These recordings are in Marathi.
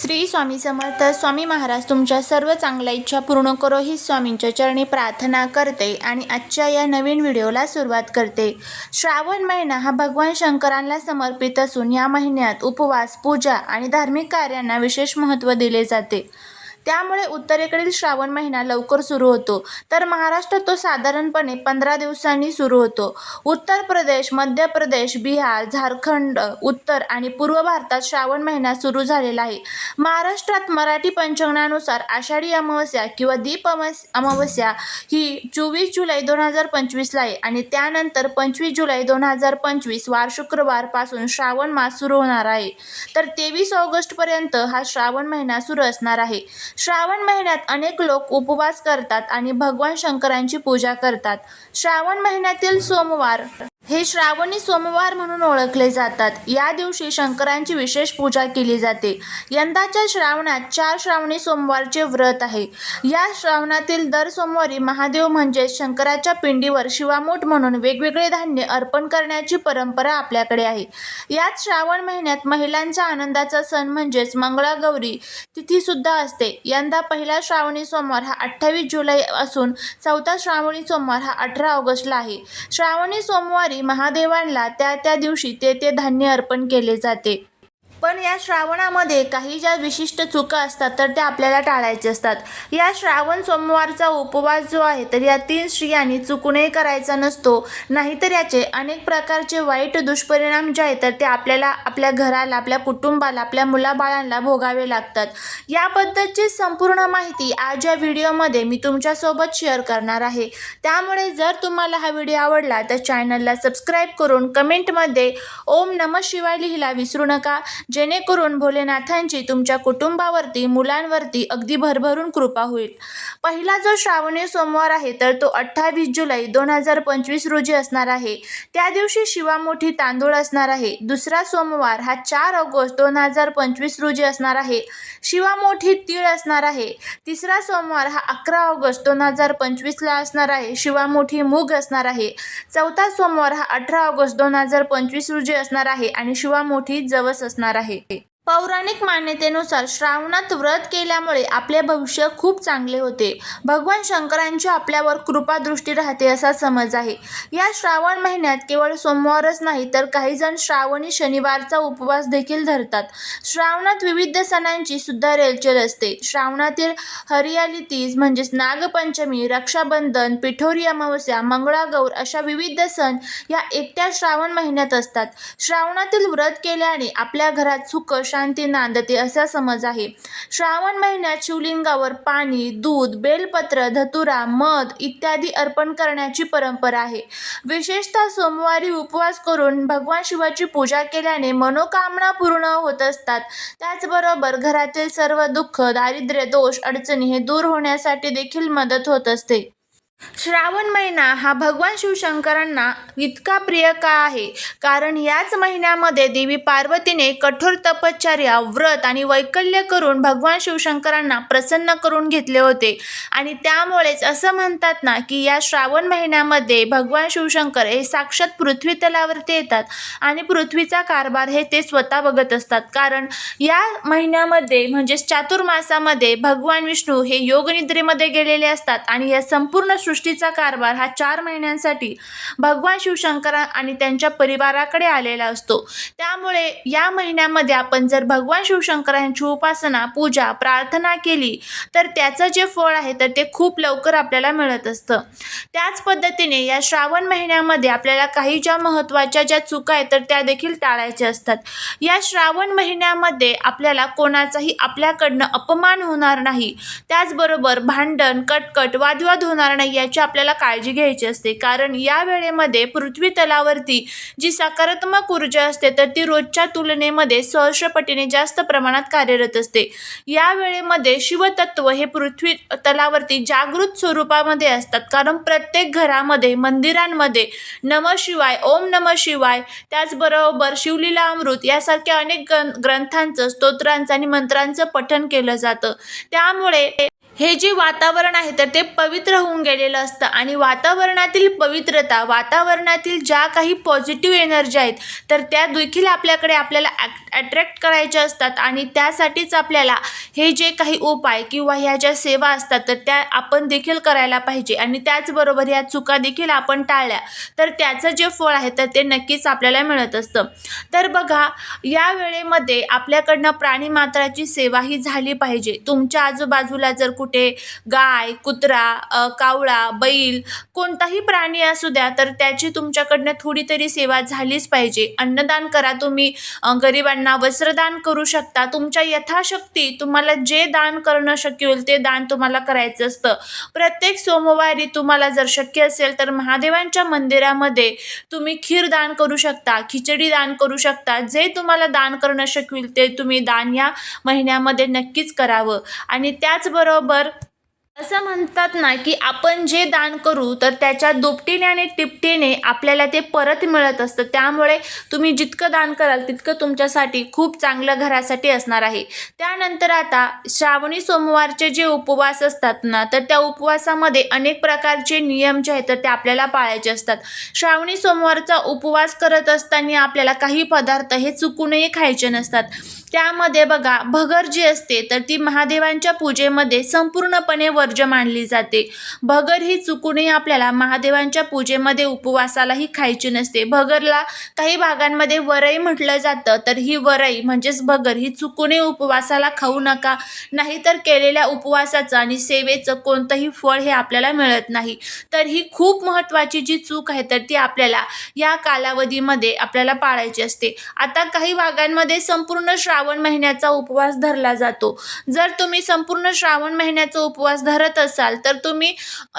श्री स्वामी समर्थ स्वामी महाराज तुमच्या सर्व चांगल्या इच्छा पूर्ण करो ही स्वामींच्या चरणी प्रार्थना करते आणि आजच्या या नवीन व्हिडिओला सुरुवात करते. श्रावण महिना हा भगवान शंकरांना समर्पित असून या महिन्यात उपवास पूजा आणि धार्मिक कार्यांना विशेष महत्त्व दिले जाते. त्यामुळे उत्तरेकडील श्रावण महिना लवकर सुरू होतो. तर महाराष्ट्रात तो साधारणपणे पंधरा दिवसांनी सुरू होतो. उत्तर प्रदेश मध्य प्रदेश बिहार झारखंड उत्तर आणि पूर्व भारतात श्रावण महिना सुरू झालेला आहे. महाराष्ट्रात मराठी पंचांगानुसार आषाढी अमावस्या किंवा दीप अमावस्या ही चोवीस जुलै दोन हजार पंचवीसला आहे आणि त्यानंतर पंचवीस जुलै दोन हजार पंचवीस वार शुक्रवारपासून श्रावण मास सुरू होणार आहे. तर तेवीस ऑगस्टपर्यंत हा श्रावण महिना सुरू असणार आहे. श्रावण महिन्यात अनेक लोक उपवास करतात आणि भगवान शंकरांची पूजा करतात. श्रावण महिन्यातील सोमवार हे श्रावणी सोमवार म्हणून ओळखले जातात. या दिवशी शंकरांची विशेष पूजा केली जाते. यंदाच्या श्रावणात चार श्रावणी सोमवारचे व्रत आहे. या श्रावणातील दर सोमवारी महादेव म्हणजे शंकराच्या पिंडीवर शिवामूठ म्हणून वेगवेगळे धान्य अर्पण करण्याची परंपरा आपल्याकडे आहे. याच श्रावण महिन्यात महिलांचा आनंदाचा सण म्हणजेच मंगळागौरी तिथीसुद्धा असते. यंदा पहिला श्रावणी सोमवार हा अठ्ठावीस जुलै असून चौथा श्रावणी सोमवार हा अठरा ऑगस्टला आहे. श्रावणी सोमवार महादेवांना त्या त्या दिवशी ते ते धान्य अर्पण केले जाते. पण या श्रावणामध्ये काही ज्या विशिष्ट चुका असतात तर त्या आपल्याला टाळायच्या असतात. या श्रावण सोमवारचा उपवास जो आहे तर या तीन स्त्रियांनी चुकूनही करायचा नसतो. नाहीतर याचे अनेक प्रकारचे वाईट दुष्परिणाम जे आहेत तर ते आपल्याला आपल्या घराला आपल्या कुटुंबाला आपल्या मुलाबाळांना भोगावे लागतात. याबद्दलची संपूर्ण माहिती आज या व्हिडिओमध्ये मी तुमच्यासोबत शेअर करणार आहे. त्यामुळे जर तुम्हाला हा व्हिडिओ आवडला तर चॅनलला सबस्क्राईब करून कमेंटमध्ये ओम नम शिवाय लिहिला विसरू नका. जेणेकरून भोलेनाथांची तुमच्या कुटुंबावरती मुलांवरती अगदी भरभरून कृपा होईल. पहिला जो श्रावणी सोमवार आहे तर तो अठ्ठावीस जुलै दोन हजार पंचवीस रोजी असणार आहे. त्या दिवशी शिवामोठी तांदूळ असणार आहे. दुसरा सोमवार हा चार ऑगस्ट दोन हजार पंचवीस रोजी असणार आहे. शिवामोठी तीळ असणार आहे. तिसरा सोमवार हा अकरा ऑगस्ट दोन हजार पंचवीसला असणार आहे. शिवामोठी मूग असणार आहे. चौथा सोमवार हा अठरा ऑगस्ट दोन हजार पंचवीस रोजी असणार आहे. आणि शिवामोठी जवस असणार आहे. आहे. पौराणिक मान्यतेनुसार श्रावणात व्रत केल्यामुळे आपले भविष्य खूप चांगले होते. भगवान शंकरांची आपल्यावर कृपादृष्टी राहते असा समज आहे. या श्रावण महिन्यात केवळ सोमवारच नाही तर काही जण श्रावणी शनिवारचा उपवास देखील धरतात. श्रावणात विविध सणांची सुद्धा रेलचेल असते. श्रावणातील हरियाली तीज म्हणजेच नागपंचमी रक्षाबंधन पिठोरी अमावस्या मंगळागौर अशा विविध सण या एकट्या श्रावण महिन्यात असतात. श्रावणातील व्रत केल्याने आपल्या घरात सुख शांती नांदते असा समज आहे. श्रावण महिन्यात शिवलिंगावर पाणी दूध बेलपत्र धतुरा मध इत्यादी अर्पण करण्याची परंपरा आहे. विशेषतः सोमवारी उपवास करून भगवान शिवाची पूजा केल्याने मनोकामना पूर्ण होत असतात. त्याचबरोबर घरातील सर्व दुःख दारिद्र्य दोष अडचणी हे दूर होण्यासाठी देखील मदत होत असते. श्रावण महिना हा भगवान शिवशंकरांना इतका प्रिय का आहे? कारण याच महिन्यामध्ये देवी पार्वतीने कठोर तपश्चर्या व्रत आणि वैकल्य करून भगवान शिवशंकरांना प्रसन्न करून घेतले होते. आणि त्यामुळेच असं म्हणतात ना की या श्रावण महिन्यामध्ये भगवान शिवशंकर हे साक्षात पृथ्वी तलावरती येतात आणि पृथ्वीचा कारभार हे ते स्वतः बघत असतात. कारण या महिन्यामध्ये म्हणजेच चातुर्मासामध्ये भगवान विष्णू हे योगनिद्रेमध्ये गेलेले असतात आणि या संपूर्ण सृष्टीचा कारभार हा चार महिन्यांसाठी भगवान शिवशंकरा आणि त्यांच्या परिवाराकडे आलेला असतो. त्यामुळे या महिन्यामध्ये आपण जर भगवान शिवशंकरांची उपासना पूजा प्रार्थना केली तर त्याचं जे फळ आहे तर ते खूप लवकर आपल्याला मिळत असतं. त्याच पद्धतीने या श्रावण महिन्यामध्ये आपल्याला काही ज्या महत्त्वाच्या ज्या चुका आहेत तर त्या देखील टाळायच्या असतात. या श्रावण महिन्यामध्ये आपल्याला कोणाचाही आपल्याकडनं अपमान होणार नाही. त्याचबरोबर भांडण कटकट वादविवाद होणार नाही याची आपल्याला काळजी घ्यायची असते. कारण या वेळेमध्ये पृथ्वी तलावरती जी सकारात्मक ऊर्जा असते तर ती रोजच्या तुलनेमध्ये सहस्रपटीने जास्त प्रमाणात कार्यरत असते. या वेळेमध्ये शिवतत्व हे पृथ्वी तलावरती जागृत स्वरूपामध्ये असतात. कारण प्रत्येक घरामध्ये मंदिरांमध्ये नम शिवाय ओम नम शिवाय त्याचबरोबर शिवलीला अमृत यासारख्या अनेक ग्रं ग्रंथांचं स्तोत्रांचं आणि मंत्रांचं पठण केलं जातं. त्यामुळे हे जे वातावरण आहे तर ते पवित्र होऊन गेलेलं असतं. आणि वातावरणातील पवित्रता वातावरणातील ज्या काही पॉझिटिव्ह एनर्जी आहेत तर त्या देखील आपल्याकडे आपल्याला अट्रॅक्ट करायच्या असतात. आणि त्यासाठीच आपल्याला हे जे काही उपाय किंवा ह्या ज्या सेवा असतात तर त्या आपण देखील करायला पाहिजे. आणि त्याचबरोबर या चुका देखील आपण टाळल्या तर त्याचं जे फळ आहे तर ते नक्कीच आपल्याला मिळत असतं. तर बघा या वेळेमध्ये आपल्याकडनं प्राणीमात्राची सेवा ही झाली पाहिजे. तुमच्या आजूबाजूला जर कुठे गाय कुत्रा कावळा बैल कोणताही प्राणी असू द्या तर त्याची तुमच्याकडनं थोडी तरी सेवा झालीच पाहिजे. अन्नदान करा तुम्ही. गरिबांना वस्त्रदान करू शकता. तुमच्या यथाशक्ती तुम्हाला जे दान करणं शक्य होईल ते दान तुम्हाला करायचं असतं. प्रत्येक सोमवारी तुम्हाला जर शक्य असेल तर महादेवांच्या मंदिरामध्ये तुम्ही खीर दान करू शकता खिचडी दान करू शकता. जे तुम्हाला दान करणं शक्य होईल ते तुम्ही दान या महिन्यामध्ये नक्कीच करावं. आणि त्याचबरोबर નંબર असं म्हणतात ना की आपण जे दान करू तर त्याच्या दुपटीने आणि तिपटीने आपल्याला ते परत मिळत असतं. त्यामुळे तुम्ही जितकं दान कराल तितकं तुमच्यासाठी खूप चांगलं घरासाठी असणार आहे. त्यानंतर आता श्रावणी सोमवारचे जे उपवास असतात ना तर त्या उपवासामध्ये अनेक प्रकारचे नियम जे आहेत तर ते आपल्याला पाळायचे असतात. श्रावणी सोमवारचा उपवास करत असताना आपल्याला काही पदार्थ हे चुकूनही खायचे नसतात. त्यामध्ये बघा भगर जी असते तर ती महादेवांच्या पूजेमध्ये संपूर्णपणे वर वर्ज्य मानली जाते. भगर ही चुकूनही आपल्याला महादेवांच्या पूजेमध्ये उपवासालाही खायची नसते. भगरला काही भागांमध्ये वरई म्हटलं जातं तर ही वरई म्हणजेच भगर ही चुकूनही उपवासाला खाऊ नका. नाहीतर केलेल्या उपवासाचं आणि सेवेचं कोणतंही फळ हे आपल्याला मिळत नाही. तर ही खूप महत्त्वाची जी चूक आहे तर ती आपल्याला या कालावधीमध्ये आपल्याला पाळायची असते. आता काही भागांमध्ये संपूर्ण श्रावण महिन्याचा उपवास धरला जातो. जर तुम्ही संपूर्ण श्रावण महिन्याचा उपवास धरत असाल तर तुम्ही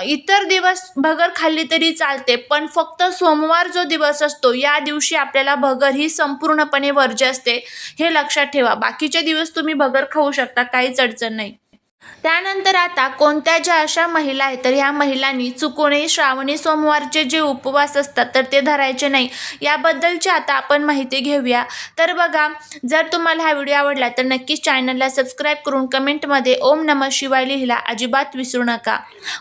इतर दिवस भगर खाल्ली तरी चालते. पण फक्त सोमवार जो दिवस असतो या दिवशी आपल्याला भगर ही संपूर्णपणे वर्ज्य असते हे लक्षात ठेवा. बाकीचे दिवस तुम्ही भगर खाऊ शकता काहीच अडचण नाही. त्यानंतर आता कोणत्या ज्या अशा महिला आहेत तर ह्या महिलांनी चुकूनही श्रावणी सोमवारचे जे उपवास असतात तर ते धरायचे नाही. याबद्दलची आता आपण माहिती घेऊया. तर बघा जर तुम्हाला हा व्हिडिओ आवडला तर नक्कीच चॅनलला सबस्क्राईब करून कमेंटमध्ये ओम नम शिवाय लिहिला अजिबात विसरू नका.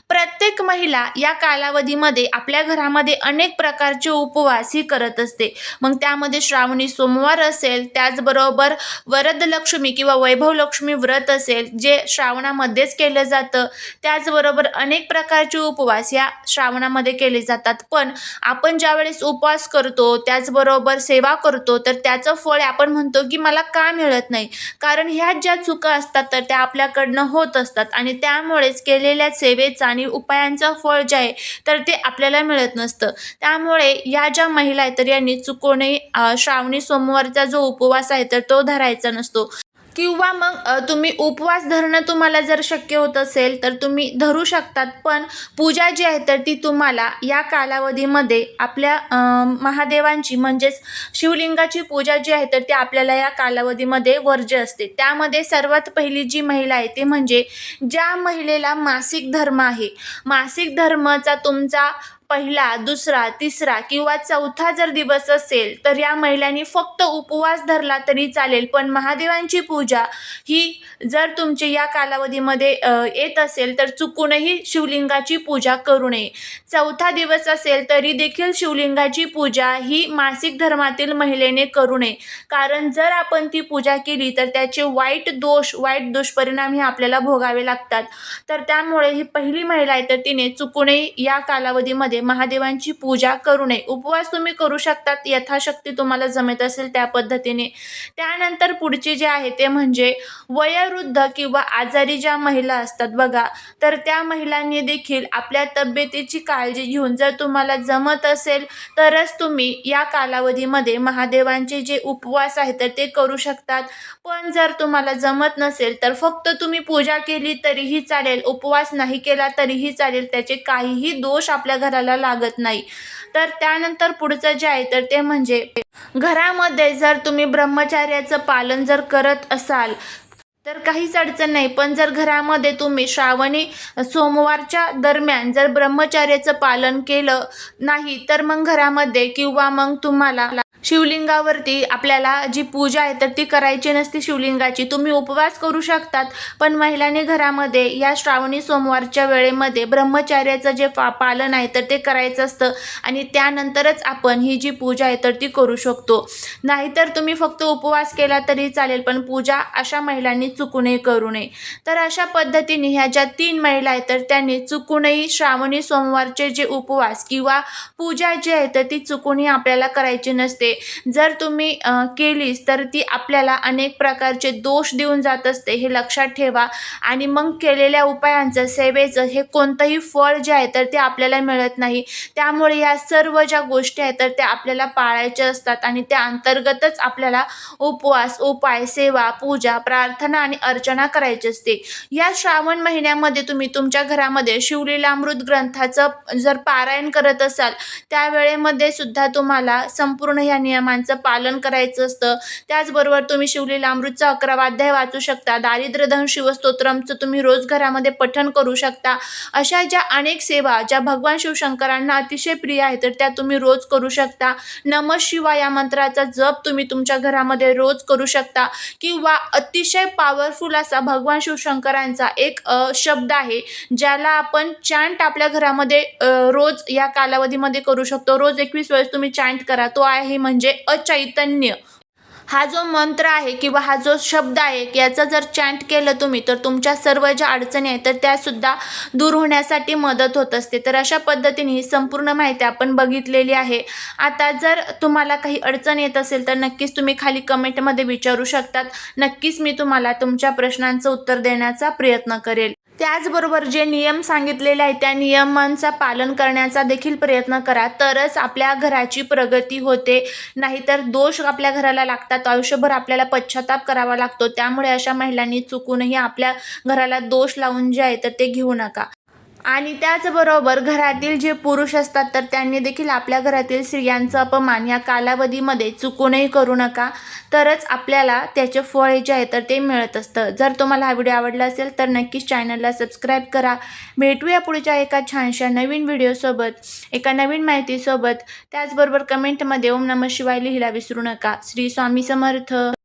प्रत्येक महिला या कालावधीमध्ये आपल्या घरामध्ये अनेक प्रकारचे उपवास ही करत असते. मग त्यामध्ये श्रावणी सोमवार असेल त्याचबरोबर वरदलक्ष्मी किंवा वैभवलक्ष्मी व्रत असेल जे श्रावणामध्येच केलं जातं. त्याचबरोबर अनेक प्रकारचे उपवास या श्रावणामध्ये केले जातात. पण आपण ज्यावेळेस उपवास करतो त्याचबरोबर सेवा करतो तर त्याचं फळ आपण म्हणतो की मला का मिळत नाही? कारण ह्या ज्या चुका असतात तर त्या आपल्याकडनं होत असतात. आणि त्यामुळेच केलेल्या सेवेचं आणि उपायांचं फळ जे आहे तर ते आपल्याला मिळत नसतं. त्यामुळे या ज्या महिला आहेत तर यांनी चुकूनही श्रावणी सोमवारचा जो उपवास आहे तर तो धरायचा नसतो. किंवा मग तुम्ही उपवास धरणं तुम्हाला जर शक्य होत असेल तर तुम्ही धरू शकतात. पण पूजा जी आहे तर ती तुम्हाला या कालावधीमध्ये आपल्या महादेवांची म्हणजेच शिवलिंगाची पूजा जी आहे तर ती आपल्याला या कालावधीमध्ये वर्ज्य असते. त्यामध्ये सर्वात पहिली जी महिला आहे ती म्हणजे ज्या महिलेला मासिक धर्म आहे. मासिक धर्माचा तुमचा पहिला दुसरा तिसरा किंवा चौथा जर दिवस असेल तर या महिलांनी फक्त उपवास धरला तरी चालेल. पण महादेवांची पूजा ही जर तुमची या कालावधीमध्ये येत असेल तर चुकूनही शिवलिंगाची पूजा करू नये. चौथा दिवस असेल तरी देखील शिवलिंगाची पूजा ही मासिक धर्मातील महिलेने करू नये. कारण जर आपण ती पूजा केली तर त्याचे वाईट दोष वाईट दुष्परिणाम हे आपल्याला भोगावे लागतात. तर त्यामुळे ही पहिली महिला आहे तर तिने चुकूनही या कालावधीमध्ये महादेवांची पूजा करू नये. उपवास तुम्ही करू शकतात यथाशक्ती तुम्हाला जमत असेल त्या पद्धतीने. त्यानंतर पुढचे जे आहे ते म्हणजे वयोवृद्ध किंवा आजारी ज्या महिला असतात बघा तर त्या महिलांनी देखील आपल्या तब्येतीची काळजी घेऊन जर तुम्हाला जमत असेल तरच तुम्ही या कालावधीमध्ये महादेवांचे जे उपवास आहेत तर ते करू शकतात. पण जर तुम्हाला जमत नसेल तर फक्त तुम्ही पूजा केली तरीही चालेल उपवास नाही केला तरीही चालेल त्याचे काहीही दोष आपल्या घराला लागत नाही. तर त्यानंतर पुढचं जे आहे तर ते म्हणजे घरामध्ये जर तुम्ही ब्रह्मचार्याचं पालन जर करत असाल तर काहीच अडचण नाही. पण जर घरामध्ये तुम्ही श्रावणी सोमवारच्या दरम्यान जर ब्रह्मचार्याचं पालन केलं नाही तर मग घरामध्ये किंवा मग तुम्हाला शिवलिंगावरती आपल्याला जी पूजा आहे तर ती करायची नसते शिवलिंगाची. तुम्ही उपवास करू शकतात पण महिलांनी घरामध्ये या श्रावणी सोमवारच्या वेळेमध्ये ब्रह्मचार्याचं जे पा पालन आहे तर ते करायचं असतं. आणि त्यानंतरच आपण ही जी पूजा आहे तर ती करू शकतो. नाहीतर तुम्ही फक्त उपवास केला तरी चालेल पण पूजा अशा महिलांनी चुकूनही करू नये. तर अशा पद्धतीने ह्या ज्या तीन महिला आहेत तर त्यांनी चुकूनही श्रावणी सोमवारचे जे उपवास किंवा पूजा जी आहे तर ती चुकूनही आपल्याला करायची नसते. जर तुम्ही केलीस तर ती आपल्याला अनेक प्रकारचे दोष देऊन जात असते हे लक्षात ठेवा. आणि मग केलेल्या उपायांचं सेवेचं हे कोणतंही फळ जे आहे तर ते आपल्याला मिळत नाही. त्यामुळे या सर्व ज्या गोष्टी आहेत तर त्या आपल्याला पाळायच्या असतात आणि त्या अंतर्गतच आपल्याला उपवास उपाय सेवा पूजा प्रार्थना आणि अर्चना करायची असते. या श्रावण महिन्यामध्ये तुम्ही तुमच्या घरामध्ये शिवलीलामृत ग्रंथाचं जर पारायण करत असाल त्यावेळेमध्ये सुद्धा तुम्हाला संपूर्ण या नियमांचं पालन करायचं असतं. त्याचबरोबर तुम्ही शिवलीलामृतचा अकरावा अध्याय वाचू शकता. दारिद्र्यधन शिवस्तोत्रमचं तुम्ही रोज घरामध्ये पठण करू शकता. अशा ज्या अनेक सेवा ज्या भगवान शिवशंकरांना अतिशय प्रिय आहे तर त्या तुम्ही रोज करू शकता. नम शिवा या मंत्राचा जप तुम्ही तुमच्या घरामध्ये रोज करू शकता. किंवा अतिशय पॉवरफुल असा भगवान शिवशंकरांचा एक शब्द आहे ज्याला आपण चॅन्ट आपल्या घरामध्ये रोज या कालावधीमध्ये करू शकतो. रोज एकवीस वेळेस तुम्ही चॅन्ट करा. तो आहे म्हणजे म्हणजे अचैतन्य. हा जो मंत्र आहे किंवा हा जो शब्द आहे याचा जर चॅन्ट केलं तुम्ही तर तुमच्या सर्व ज्या अडचणी आहेत तर त्यासुद्धा दूर होण्यासाठी मदत होत असते. तर अशा पद्धतीने ही संपूर्ण माहिती आपण बघितलेली आहे. आता जर तुम्हाला काही अडचण येत असेल तर नक्कीच तुम्ही खाली कमेंटमध्ये विचारू शकतात. नक्कीच मी तुम्हाला तुमच्या प्रश्नांचं उत्तर देण्याचा प्रयत्न करेल. त्याचबरोबर जे नियम सांगितलेले आहेत त्या नियमांचा पालन करण्याचा देखील प्रयत्न करा. तरच आपल्या घराची प्रगती होते. नाहीतर दोष आपल्या घराला लागतात. आयुष्यभर आपल्याला पश्चाताप करावा लागतो. त्यामुळे अशा महिलांनी चुकूनही आपल्या घराला दोष लावून जे आहे तर ते घेऊ नका. आणि त्याचबरोबर घरातील जे पुरुष असतात तर त्यांनी देखील आपल्या घरातील स्त्रियांचा अपमान या कालावधीमध्ये चुकूनही करू नका. तरच आपल्याला त्याचे फळ जे आहे तर ते मिळत असतं. जर तुम्हाला हा व्हिडिओ आवडला असेल तर नक्कीच चॅनलला सबस्क्राईब करा. भेटूया पुढच्या एका छानशा नवीन व्हिडिओसोबत एका नवीन माहितीसोबत त्याचबरोबर कमेंटमध्ये ओम नमः शिवाय लिहिला विसरू नका. श्री स्वामी समर्थ.